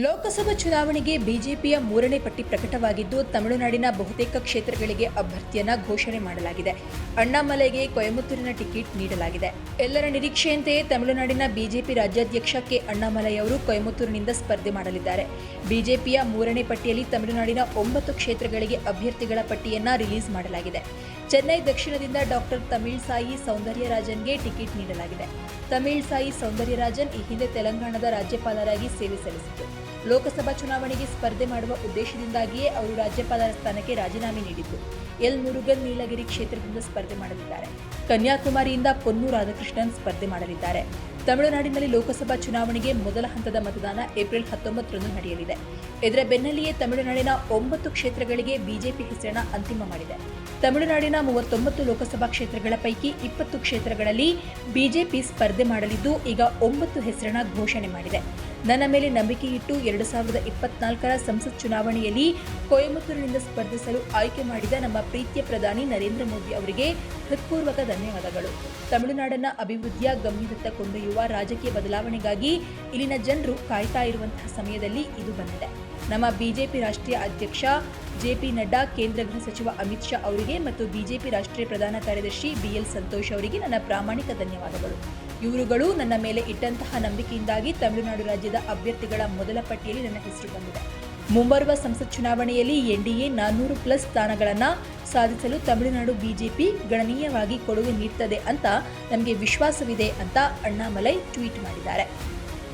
ಲೋಕಸಭಾ ಚುನಾವಣೆಗೆ ಬಿಜೆಪಿಯ ಮೂರನೇ ಪಟ್ಟಿ ಪ್ರಕಟವಾಗಿದ್ದು, ತಮಿಳುನಾಡಿನ ಬಹುತೇಕ ಕ್ಷೇತ್ರಗಳಿಗೆ ಅಭ್ಯರ್ಥಿಯನ್ನ ಘೋಷಣೆ ಮಾಡಲಾಗಿದೆ. ಅಣ್ಣಾಮಲೈಗೆ ಕೊಯಮತ್ತೂರಿನ ಟಿಕೆಟ್ ನೀಡಲಾಗಿದೆ. ಎಲ್ಲರ ನಿರೀಕ್ಷೆಯಂತೆಯೇ ತಮಿಳುನಾಡಿನ ಬಿಜೆಪಿ ರಾಜ್ಯಾಧ್ಯಕ್ಷ ಕೆ. ಅಣ್ಣಾಮಲೈ ಅವರು ಕೊಯಮತ್ತೂರಿನಿಂದ ಸ್ಪರ್ಧೆ ಮಾಡಲಿದ್ದಾರೆ. ಬಿಜೆಪಿಯ ಮೂರನೇ ಪಟ್ಟಿಯಲ್ಲಿ ತಮಿಳುನಾಡಿನ ಒಂಬತ್ತು ಕ್ಷೇತ್ರಗಳಿಗೆ ಅಭ್ಯರ್ಥಿಗಳ ಪಟ್ಟಿಯನ್ನ ರಿಲೀಸ್ ಮಾಡಲಾಗಿದೆ. ಚೆನ್ನೈ ದಕ್ಷಿಣದಿಂದ ಡಾಕ್ಟರ್ ತಮಿಳ್ ಸಾಯಿ ಸೌಂದರ್ಯರಾಜನ್ಗೆ ಟಿಕೆಟ್ ನೀಡಲಾಗಿದೆ. ತಮಿಳ್ ಸಾಯಿ ಸೌಂದರ್ಯರಾಜನ್ ಈ ಹಿಂದೆ ತೆಲಂಗಾಣದ ರಾಜ್ಯಪಾಲರಾಗಿ ಸೇವೆ ಸಲ್ಲಿಸಿದರು ಲೋಕಸಭಾ ಚುನಾವಣೆಗೆ ಸ್ಪರ್ಧೆ ಮಾಡುವ ಉದ್ದೇಶದಿಂದಾಗಿಯೇ ಅವರು ರಾಜ್ಯಪಾಲರ ಸ್ಥಾನಕ್ಕೆ ರಾಜೀನಾಮೆ ನೀಡಿದ್ದು. ಎಲ್ ಮುರುಗನ್ ನೀಲಗಿರಿ ಕ್ಷೇತ್ರದಿಂದ ಸ್ಪರ್ಧೆ ಮಾಡಲಿದ್ದಾರೆ. ಕನ್ಯಾಕುಮಾರಿಯಿಂದ ಪೊನ್ನು ರಾಧಾಕೃಷ್ಣನ್ ಸ್ಪರ್ಧೆ ಮಾಡಲಿದ್ದಾರೆ. ತಮಿಳುನಾಡಿನಲ್ಲಿ ಲೋಕಸಭಾ ಚುನಾವಣೆಗೆ ಮೊದಲ ಹಂತದ ಮತದಾನ ಏಪ್ರಿಲ್ ಹತ್ತೊಂಬತ್ತರಂದು ನಡೆಯಲಿದೆ. ಇದರ ಬೆನ್ನಲ್ಲಿಯೇ ತಮಿಳುನಾಡಿನ ಒಂಬತ್ತು ಕ್ಷೇತ್ರಗಳಿಗೆ ಬಿಜೆಪಿ ಹೆಸರನ್ನ ಅಂತಿಮ ಮಾಡಿದೆ. ತಮಿಳುನಾಡಿನ ಮೂವತ್ತೊಂಬತ್ತು ಲೋಕಸಭಾ ಕ್ಷೇತ್ರಗಳ ಪೈಕಿ ಇಪ್ಪತ್ತು ಕ್ಷೇತ್ರಗಳಲ್ಲಿ ಬಿಜೆಪಿ ಸ್ಪರ್ಧೆ ಮಾಡಲಿದ್ದು, ಈಗ ಒಂಬತ್ತು ಹೆಸರನ್ನ ಘೋಷಣೆ ಮಾಡಿದೆ. ನನ್ನ ಮೇಲೆ ನಂಬಿಕೆ ಇಟ್ಟು ಎರಡು ಸಾವಿರದ ಇಪ್ಪತ್ನಾಲ್ಕರ ಸಂಸತ್ ಚುನಾವಣೆಯಲ್ಲಿ ಕೊಯಮತ್ತೂರಿನಿಂದ ಸ್ಪರ್ಧಿಸಲು ಆಯ್ಕೆ ಮಾಡಿದ ನಮ್ಮ ಪ್ರೀತಿಯ ಪ್ರಧಾನಿ ನರೇಂದ್ರ ಮೋದಿ ಅವರಿಗೆ ಹೃತ್ಪೂರ್ವಕ ಧನ್ಯವಾದಗಳು. ತಮಿಳುನಾಡನ್ನ ಅಭಿವೃದ್ಧಿಯ ಗಮ್ಯದತ್ತ ಕೊಂಡೊಯ್ಯುವ ರಾಜಕೀಯ ಬದಲಾವಣೆಗಾಗಿ ಇಲ್ಲಿನ ಜನರು ಕಾಯ್ತಾ ಇರುವಂತಹ ಸಮಯದಲ್ಲಿ ಇದು ಬಂದಿದೆ. ನಮ್ಮ ಬಿಜೆಪಿ ರಾಷ್ಟ್ರೀಯ ಅಧ್ಯಕ್ಷ ಜೆಪಿ ನಡ್ಡಾ, ಕೇಂದ್ರ ಗೃಹ ಸಚಿವ ಅಮಿತ್ ಶಾ ಅವರಿಗೆ ಮತ್ತು ಬಿಜೆಪಿ ರಾಷ್ಟ್ರೀಯ ಪ್ರಧಾನ ಕಾರ್ಯದರ್ಶಿ ಬಿಎಲ್ ಸಂತೋಷ್ ಅವರಿಗೆ ನನ್ನ ಪ್ರಾಮಾಣಿಕ ಧನ್ಯವಾದಗಳು. ಇವರುಗಳು ನನ್ನ ಮೇಲೆ ಇಟ್ಟಂತಹ ನಂಬಿಕೆಯಿಂದಾಗಿ ತಮಿಳುನಾಡು ರಾಜ್ಯದ ಅಭ್ಯರ್ಥಿಗಳ ಮೊದಲ ಪಟ್ಟಿಯಲ್ಲಿ ನನ್ನ ಹೆಸರು ಬಂದಿದೆ. ಮುಂಬರುವ ಸಂಸತ್ ಚುನಾವಣೆಯಲ್ಲಿ ಎನ್ಡಿಎ ನಾನ್ನೂರು ಪ್ಲಸ್ ಸ್ಥಾನಗಳನ್ನು ಸಾಧಿಸಲು ತಮಿಳುನಾಡು ಬಿಜೆಪಿ ಗಣನೀಯವಾಗಿ ಕೊಡುಗೆ ನೀಡ್ತದೆ ಅಂತ ನಮಗೆ ವಿಶ್ವಾಸವಿದೆ ಅಂತ ಅಣ್ಣಾಮಲೈ ಟ್ವೀಟ್ ಮಾಡಿದ್ದಾರೆ.